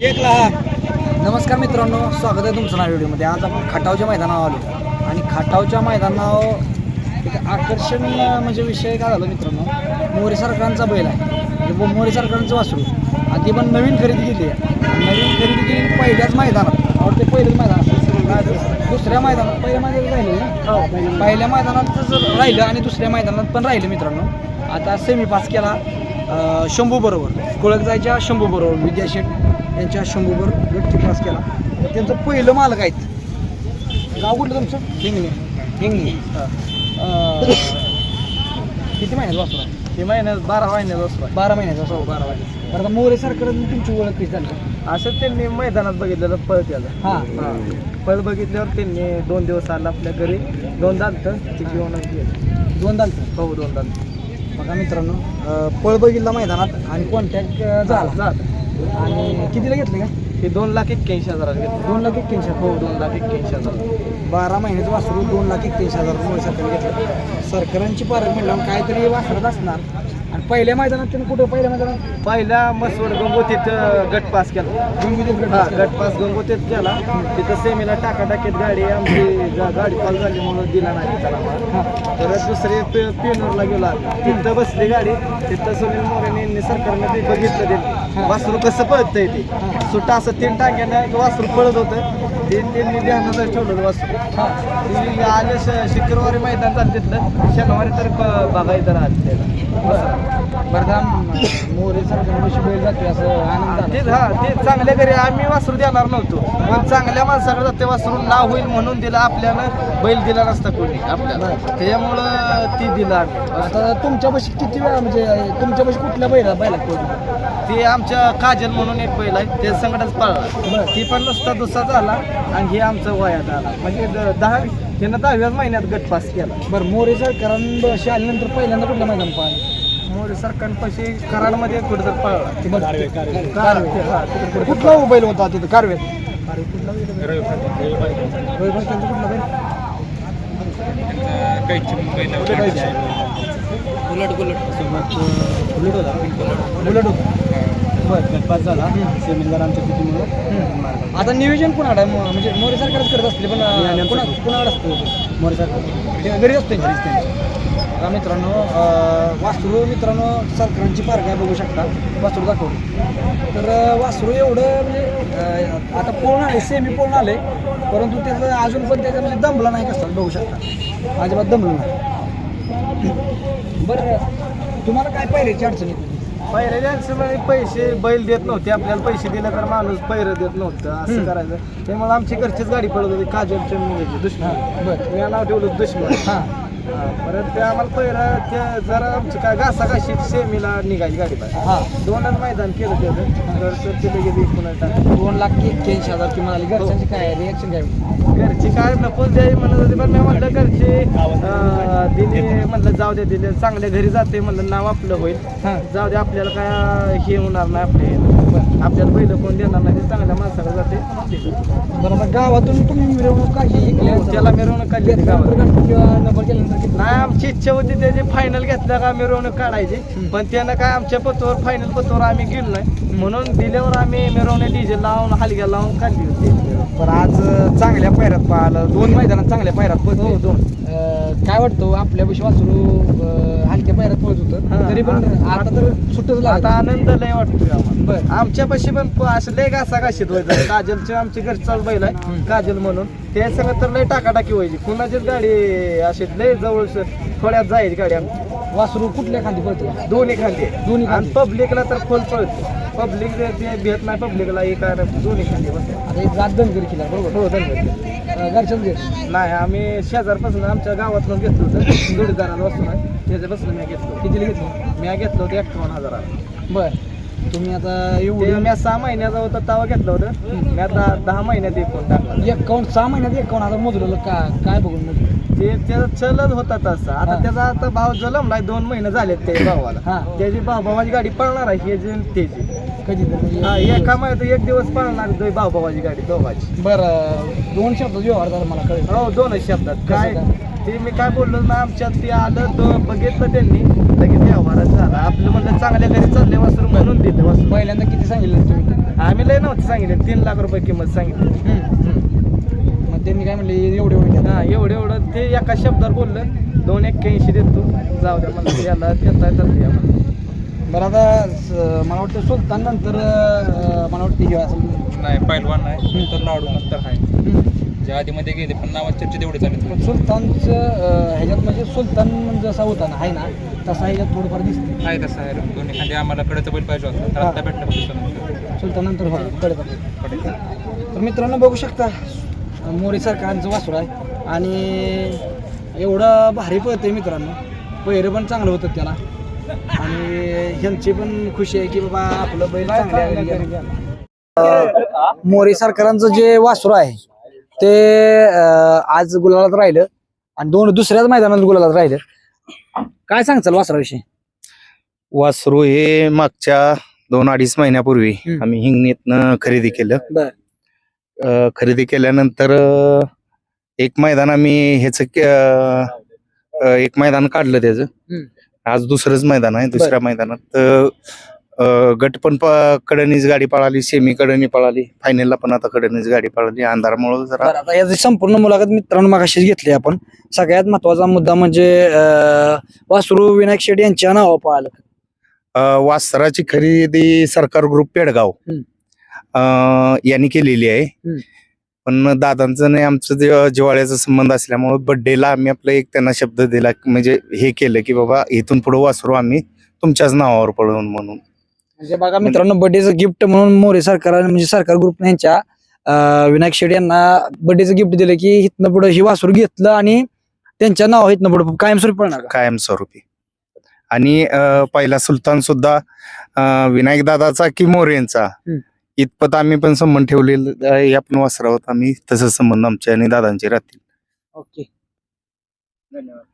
एक लहा नमस्कार मित्रांनो स्वागत आहे तुमचं नाव व्हिडिओमध्ये. आज आपण खटावच्या मैदानावर आलो. आणि खटावच्या मैदानावर एक आकर्षण म्हणजे विषय काय झाला मित्रांनो मोरे सरकारांचा बैल आहे. म्हणजे मोरे सरकारांचं वासरू. आणि ती पण नवीन खरेदी केली आहे. नवीन खरेदी केली पहिल्याच मैदानात. आवडते पहिलेच मैदान. दुसऱ्या मैदानात पहिल्या मैदानात राहिले ना? पहिल्या मैदानातच राहिलं आणि दुसऱ्या मैदानात पण राहिलं मित्रांनो. आता सेमी पास केला शंभू बरोबर कुळक जायच्या शंभू बरोबर विद्या शेठ यांच्या शंभूवर गटची पास केला. त्यांचं पहिलं मालक आहेत. गाव कुठलं तुमचं? हिंगणे. हिंगणे. किती महिन्याचं वासरू ते महिन्यात बारा महिन्यात असतो बारा महिन्याचा असं बारा महिन्याचा. बरं आता मोरे सरकारनं तुमची ओळख कशी झाली? असं त्यांनी मैदानात बघितलेलं पळ केलं हां. पळ बघितल्यावर त्यांनी दोन दिवस आला आपल्या घरी. दोन दालतं ते गेले. दोन दालतं हो दोन दालतं बघा मित्रांनो पळ बघितला मैदानात आणि कॉन्टॅक्ट झाला. झालं. आणि कितीला घेतले का? हे दोन लाख एक्क्याऐंशी हजार घेतले. दोन लाख एक्क्याऐंशी हो दोन लाख एक्क्याऐंशी हजार बारा महिन्याचं वासरू दोन लाख एक्क्याऐंशी हजार घेतलं. सरकारांची पारख म्हणल्यावर काहीतरी वासरत असणार. पहिल्या मैदानात त्यांनी कुठं पहिल्या मैदानात? पहिला मसवड गंगोतीत अं, गट पास केला. गंगोतीत गट हा पास केला. गट पास गंगोतीत केला. तिथं सेमीला टाकाटाकीत गाडी आमची गा- गाडी झाली म्हणून दिला नाही त्याला. हां. परत दुसरे पे- पेनूरला गेला तिथं बसली गाडी. तिथं सुनील मोरेने सरकारने ते बघितलं ते. वासरू कसं पळतंय ते. सुट्टा असं तीन टाक्यानं एक वासरू पळत होतं. ते त्यांनी ध्यानात ठेवलं वासरू. ती आले श- शुक्रवारी मैदान चालतं तिथलं. शनिवारी तर ब- बघायचं राहत त्याला बरं मोरे सरकारपाशी बैल जाते असं आनंद ते झाला. हा ते चांगल्या घरी आम्ही वासरू देणार नव्हतो. पण चांगल्या माणसाकडे ते वासरू नाव होईल म्हणून दिलं आपल्याला बैल दिला नसता कोणी आपल्याला. त्याच्यामुळं ती दिलं. आता तुमच्यापाशी किती वेळा म्हणजे तुमच्यापाशी कुठल्या बैला बैला कोण? ते आमच्या काजल म्हणून एक बैल आहे ते संकटच पळला. ती पण नुसता दुसरा झाला आणि हे आमचं वयात आला. म्हणजे दहा त्यानं दहाव्याच महिन्यात गट पास केला. बरं मोरे सरकारांपाशी आल्यानंतर पहिल्यांदा कुठल्या मैदान पाहिलं मोरे सरकारपाशी कराडमध्ये कुठं तर पळला. हा, कुठला बैल होता तिथं? कारवेत बुलेट होता. बुलेट होता. बरं पास झाला. सेमिनार आमच्या तिथून आता नियोजन कुणाकडे आहे? म- म्हणजे मोरे सरकारच करत असले पण कुणाकडे असतो? मोरे सरकार. ते घरीच असतो आता मित्रांनो वासरू मित्रांनो सरकारांची पार्क आहे बघू शकता. वासरू दाखवलं तर वासरू एवढं म्हणजे आता पूर्ण आले सेमी पूर्ण आले परंतु त्याचं अजून पण त्याचं म्हणजे दमला नाही कसं बघू शकता. अजिबात दमलं नाही. बरं तुम्हाला काय पाहिजे अडचणी? त्यांचं म्हणजे पैसे बैल देत नव्हते आपल्याला पैसे दिले तर माणूस पैर देत नव्हतं असं. करायचं. त्यामुळे आमची घरचीच गाडी पडत होती काजलच्या मुलीची दुश्मन बरं. मी नाव ठेवलं दुश्मन. हा, परत ते आम्हाला पैरा ते जरा आमची काय घासा घाशी सेमीला निघायची गाडी पाहिजे हां. दोनच मैदान केलं त्याचं तर ते लगेच टाकलं दोन लाख एक्क्याऐंशी हजार किंवा आली घरच्यांची काय रिॲक्शन काय? घरची काय नको द्याय म्हणत होते पण मी म्हणलं घरचे अं, दिले म्हणलं जाऊ दे दिले. चांगल्या घरी जाते म्हणलं नाव आपलं होईल. हां. जाऊ दे आपल्याला काय हे होणार नाही आपले आपल्याला पहिलं कोण देणार नाही ते चांगल्या माणसाला जाते. म्हणून बरोबर गावातून तुम्ही मिरवणूक काढली हो, त्याला मिरवणूक काढली होती गावात. किंवा नंबर केल्यानंतर किती? नाही आमची इच्छा होती त्याची फायनल घेतल्या का मिरवणूक काढायची. पण त्यानं काय आमच्या पतोवर फायनल पतोवर आम्ही गेलो नाही. म्हणून दिल्यावर आम्ही मिरवणूक डीजे लावून हलग्या लावून काढली होती. बरं आज अं, चांगल्या पायऱ्यात पाहिलं. दोन मैदानात चांगल्या पायऱ्यात हो, पळतो दोन. काय वाटतं आपल्यापाशी वासरू अं, हलक्या पायऱ्यात पळत होतं? हां, तरी पण हां. आता तर सुट्टच आता लागत आनंद लय वाटतोय आम्हाला. बरं. आमच्यापाशी पण असं लय घासा घाशीत व्हायचं काजलचे आमची घरचाच बैल आहे. काजल म्हणून. ते सगळं तर लय टाकाटाकी व्हायची. कुणाचीच गाडी अशी लय जवळ थोड्यात जायची गाडी आमची वासरू कुठल्या खांदी पळतो दोन्ही खांदे. दोन्ही आणि. पब्लिकला तर खोल पळते पब्लिक ते भेट नाही पब्लिकला एक दोन्ही खांदे बस. आता एक जात धनगरी केला बरोबर? हो धन्यवाद अं, घरच्याच घे नाही आम्ही शेजारपासून आमच्या गावातून घेतलं होतं. जोडीदाराला वस्तू आहे त्याच्यापासून मी घेतलं कितीला घेतलं? मी घेतलं होतं एक्कावन्न हजाराला. बरं. तुम्ही आता एवढं मी सहा महिन्याचा होता तेव्हा घेतलं होतं. मी आता दहा महिन्यात एकूण टाकलं. एकावन्न सहा महिन्यात एकावन्न हजार मोजलेलं का काय बघून मोजलं ते त्याचा चलच होता तसा. आता. त्याचा आता भाव जलमलाय दोन महिने झालेत ते भावाला. हा. त्याची भाव भावाची गाडी पळणार आहे हे जे त्याची कधी म्हणजे हा एक. महिन्यात एक दिवस पळणार दोन भाऊ भावाची गाडी दोघाची. बरं दोन शब्द व्यवहार झाला मला कळलं. हो दोनच शब्दात. काय ते मी काय बोललो ना आमच्यात ते आलं तो बघितलं त्यांनी लगेच व्यवहारात झाला. आपलं म्हणलं चांगल्या घरी चालले वासरू म्हणून दिलं वासरू. पहिल्यांदा किती सांगितलं तुम्ही? आम्ही लय नव्हतं सांगितलं तीन लाख रुपये किंमत सांगितली. मग त्यांनी काय म्हणले एवढे एवढे. हा एवढं एवढं ते एका शब्दावर बोललं. दोन एक्क्याऐंशी देतो. जाऊ द्या म्हणलं याला देता येतात द्या. बरं आता स- मला वाटतं सुलतान नंतर अं, मला वाटतं हे असेल. नाही पहिलवान नाही तर लाडू नंतर आहे. हम्म. जे आधीमध्ये गेले पण नावात चर्चा तेवढे झाले पण सुलतानचं अं, ह्याच्यात म्हणजे सुलतान जसा होता ना आहे ना तसा ह्याच्यात थोडंफार दिसते आहे तसं आहे. दोन्ही खाली आम्हाला कडेचं बैल पाहिजे होता. तर. आता भेटलं पाहिजे सुलतान. नंतर हो कडे तर मित्रांनो बघू शकता मोरी सरकारांचं वासुर आहे. आणि एवढं भारी पळतंय मित्रांनो. पहिरं पण चांगलं होतं त्याला. आणि ह्यांची पण खुशी आहे की बाबा आपलं बैल चांगल्या मोरी सरकारांचं जे वासुर आहे ते आज गुलालात राहिलं आणि दोन दुसऱ्याच मैदानात गुलालात राहिलं काय सांगचाल वासराविषयी वासरू हे मागच्या दोन अडीच महिन्यापूर्वी. आम्ही हिंगणीतनं खरेदी केलं. अं, खरेदी केल्यानंतर अं, एक मैदान आम्ही ह्याच एक मैदान काढलं त्याचं. आज दुसरंच मैदान आहे दुसऱ्या मैदानात अं, गट पण प- कडनीच गाडी पळाली सेमी कडनी पळाली फायनलला पण आता कडनीच गाडी पळाली अंधारामुळे जरा बरं, आता याची संपूर्ण मुलाखत मित्रांनो मागाशीच घेतली आपण. सगळ्यात महत्त्वाचा मुद्दा म्हणजे अं, वासरू विनायक शेड यांच्या नावा पाहिलं अं, वासराची खरेदी सरकार ग्रुप पेडगाव. हम्म. अं, यांनी केलेली आहे. हम्म. पण दादांचं नाही आमचं जे जिवाळ्याचा संबंध असल्यामुळे बर्थडेला आम्ही आपला एक त्यांना शब्द दिला म्हणजे हे केलं की बाबा इथून पुढे वासरू आम्ही तुमच्याच नावावर पळवून म्हणून म्हणजे बघा मित्रांनो बर्थडेचं गिफ्ट म्हणून मोरे सरकार म्हणजे सरकार ग्रुप यांच्या विनायक शेड यांना बर्थडेचं गिफ्ट दिलं की इथनं पुढे ही वासरू घेतलं आणि त्यांच्या नाव इथनं पुढे कायमस्वरूपी पळणार का? कायमस्वरूपी आणि पहिला सुलतान सुद्धा विनायक दादाचा की मोरेंचा. इतपत आम्ही पण संबंध ठेवलेला आहे आपण वासरावत आम्ही तसंच संबंध आमच्या आणि दादांचे राहतील. ओके. धन्यवाद.